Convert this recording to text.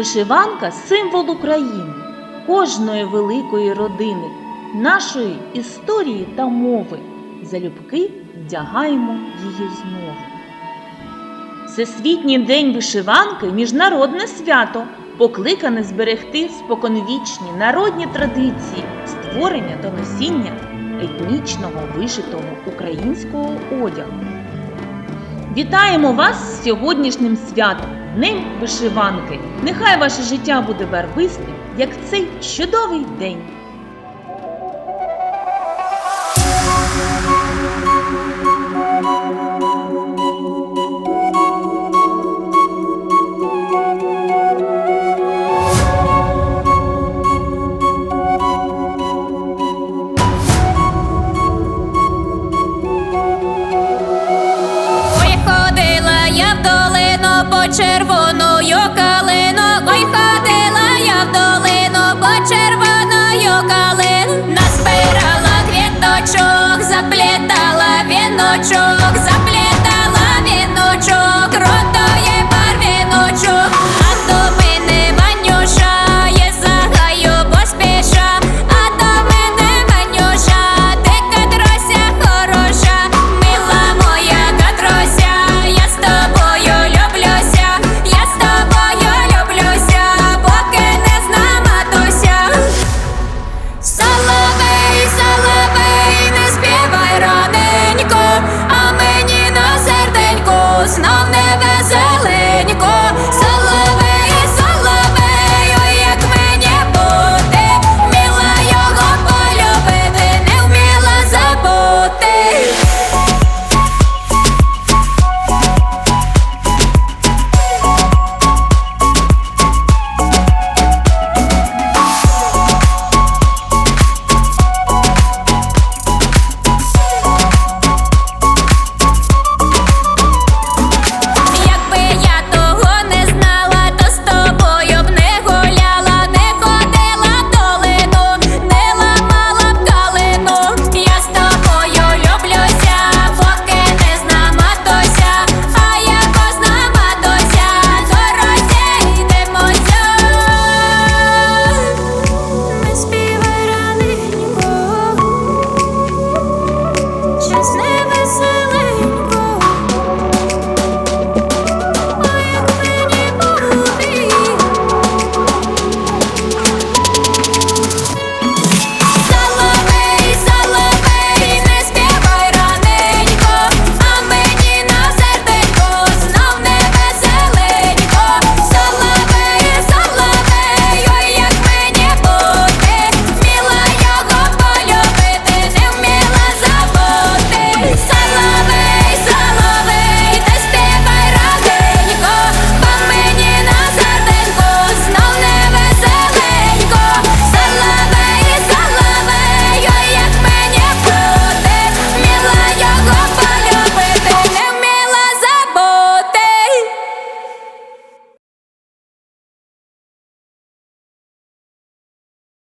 Вишиванка символ України, кожної великої родини, нашої історії та мови. Залюбки вдягаємо її знову. Всесвітній день вишиванки міжнародне свято, покликане зберегти споконвічні народні традиції створення та носіння етнічного вишитого українського одягу. Вітаємо вас з сьогоднішнім святом, Днем вишиванки. Нехай ваше життя буде барвистим, як цей чудовий день. По червоною калину, ой, ходила я в долину по червоною калину, назбирала квіточок, заплітала віночок.